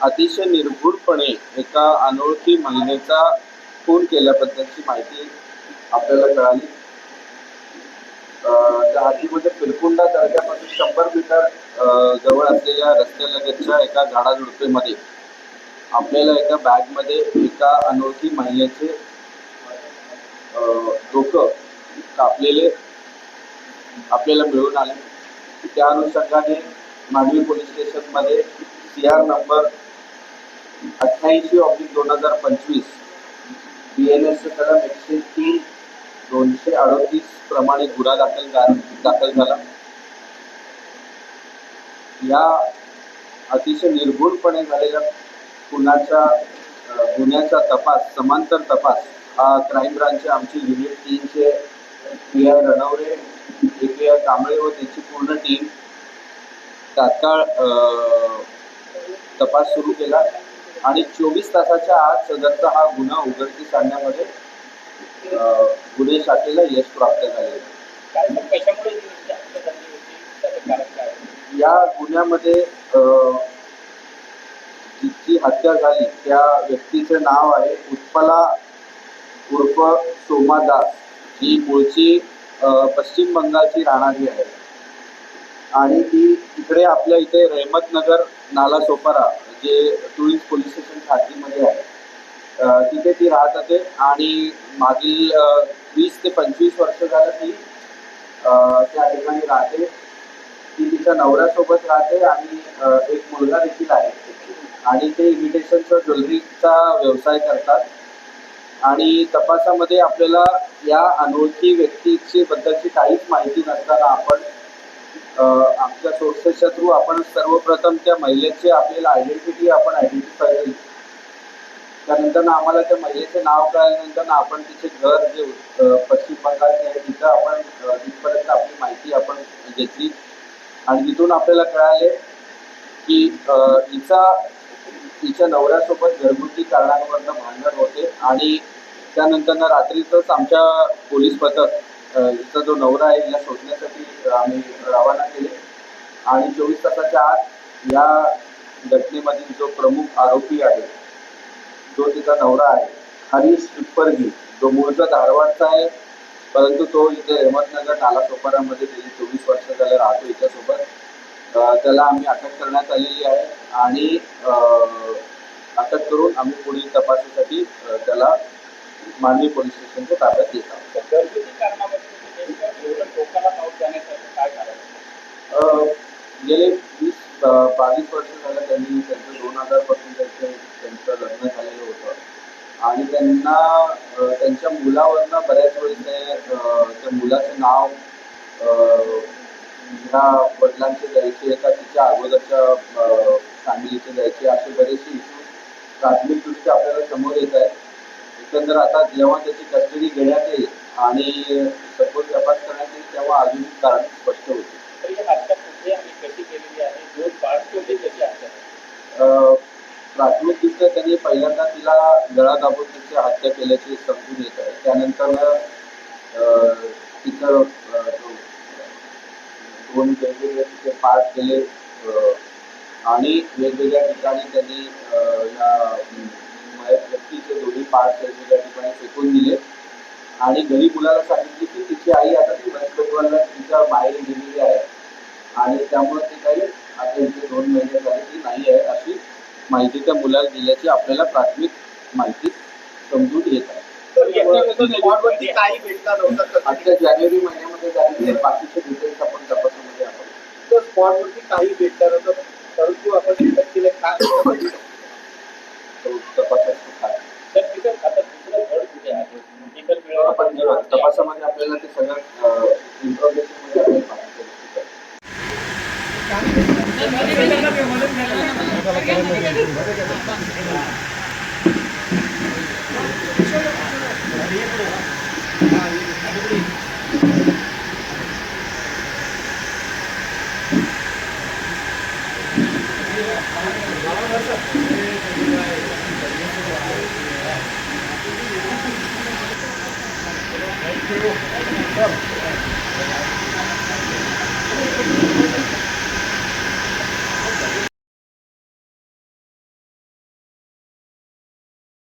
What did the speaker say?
अतिशय निर्भूरपणे एका अनोळखी महिलेचा खून केल्याबद्दलची माहिती आपल्याला कळाली त्या हातीमध्ये पिरकुंडा दर्ग्यापासून शंभर मीटर जवळ असलेल्या रस्त्यालगतच्या एका झाडाझुडपेमध्ये आपल्याला एका बॅगमध्ये एका अनोळखी महिलेचे डोकं कापलेले आपल्याला मिळून आले. त्या अनुषंगाने मांडवी पोलीस स्टेशनमध्ये सी आर नंबर अठ्ठ्याऐंशी ऑब्लिक दोन हजार पंचवीस बी एन एस कलम एकशे तीन दोनशे अडोतीस प्रमाणे गुन्हा दाखल दाखल झाला. या अतिशय निर्भूलपणे झालेल्या गुन्ह्याचा गुन्ह्याचा तपास समांतर तपास हा क्राईम ब्रांचचे आमची unit तीनचे P I Ranaware A P I Kamble व त्यांची पूर्ण टीम तात्काळ तपास सुरू केला. आणि चोवीस तासाच्या आत सदरचा हा गुन्हा उघडकीस आणण्यामध्ये गुन्हे शाखेला यश प्राप्त झाले. या गुन्ह्यामध्ये जिची हत्या झाली त्या व्यक्तीचे नाव आहे उत्पला उर्फ सोमा दास. ही मूळची पश्चिम बंगालची राहणारी आहे. आणि ती इकडे आपल्या इथे रहमतनगर नाला सोपारा जे टुरिस्ट पोलीस स्टेशन खातीमध्ये आहे. तिथे ती राहत होते आणि मागील वीस ते पंचवीस वर्ष झालं ती त्या ठिकाणी राहते. ती तिच्या नवऱ्यासोबत राहते आणि एक मुलगा देखील आहे. आणि ते इमिटेशनचा ज्वेलरीचा व्यवसाय करतात. आणि तपासामध्ये आपल्याला या अनोळखी व्यक्तीची बद्दलची काहीच माहिती नसताना आपण आमच्या सोर्सेसच्या थ्रू आपण सर्वप्रथम त्या महिलेचे आपल्याला आयडेंटिटी आपण आयडेंटिफाय केली. त्यानंतर आम्हाला त्या महिलेचे नाव कळल्यानंतर आपण तिचे घर जे पश्चिम बंगालचे आहे तिथं आपण तिथपर्यंत आपली माहिती आपण घेतली. आणि तिथून आपल्याला कळाले की हिचा तिच्या नवऱ्यासोबत घरगुती कारणांवरनं भांडण होते आणि त्यानंतर रात्रीतच आमच्या पोलीस पथक हिचा जो नवरा आहे हिला शोधण्यासाठी आम्ही रवाना केले. आणि चोवीस तासाच्या आत या घटनेमधील जो प्रमुख आरोपी आहे जो तिचा नवरा आहे हरीश पिप्परगी जो मूळचा धारवाडचा आहे परंतु तो इथे अहमदनगर नाला सोपारामध्ये गेली चोवीस वर्ष झालं राहतो हिच्यासोबत त्याला आम्ही अटक करण्यात आलेली आहे आणि अटक करून आम्ही पुढील तपासासाठी त्याला मानवी पोलीस स्टेशनच्या ताब्यात देत आहोत. गेले वीस बावीस वर्ष झालं त्यांनी त्यांचं दोन हजारपासून त्यांचं त्यांचं लग्न झालेलं होतं. आणि त्यांना त्यांच्या मुलावरनं बऱ्याच वेळेस त्या मुलाचं नाव ह्या वडिलांचे द्यायचे का तिच्या अगोदरच्या फॅमिलीचे द्यायचे असे बरेचसे इश्यूज प्राथमिकदृष्ट्या आपल्याला समोर येत आहेत. एकंदर आता जेव्हा त्याची कस्टडी घेण्यात येईल आणि सपोज तपास करण्यात येईल तेव्हा अजून कारण स्पष्ट ही? अ, प्राथमिकदृष्ट्या त्यांनी पहिल्यांदा तिला गळा दाबून तिची हत्या केल्याचे समजून येत आहे. त्यानंतर अ, तिचं दोन वेगवेगळे पार्ट केले आणि वेगवेगळ्या ठिकाणी त्यांनी या व्यक्तीचे दोन्ही पार्ट वेगवेगळ्या ठिकाणी फेकून दिले. आणि घरी मुलाला सांगितले की तिची आई आता ती वेस्ट बेंगॉलला तिच्या माहेरी गेलेली आहे. आणि त्यामुळे ती काही आता इथे दोन महिने झाले ती नाही आहे अशी माहिती त्या मुलाला दिल्याची आपल्याला प्राथमिक माहिती समजून येत आहे? आजच्या जानेवारी महिन्यामध्ये झालेले बाकीचे डिटेल्स ऑन स्पॉटवरती काही भेटणार होतं परंतु आपण निर्णय केलं काय तपासामध्ये आपल्याला ते सगळं इन्फॉर्मेशनमध्ये आपल्याला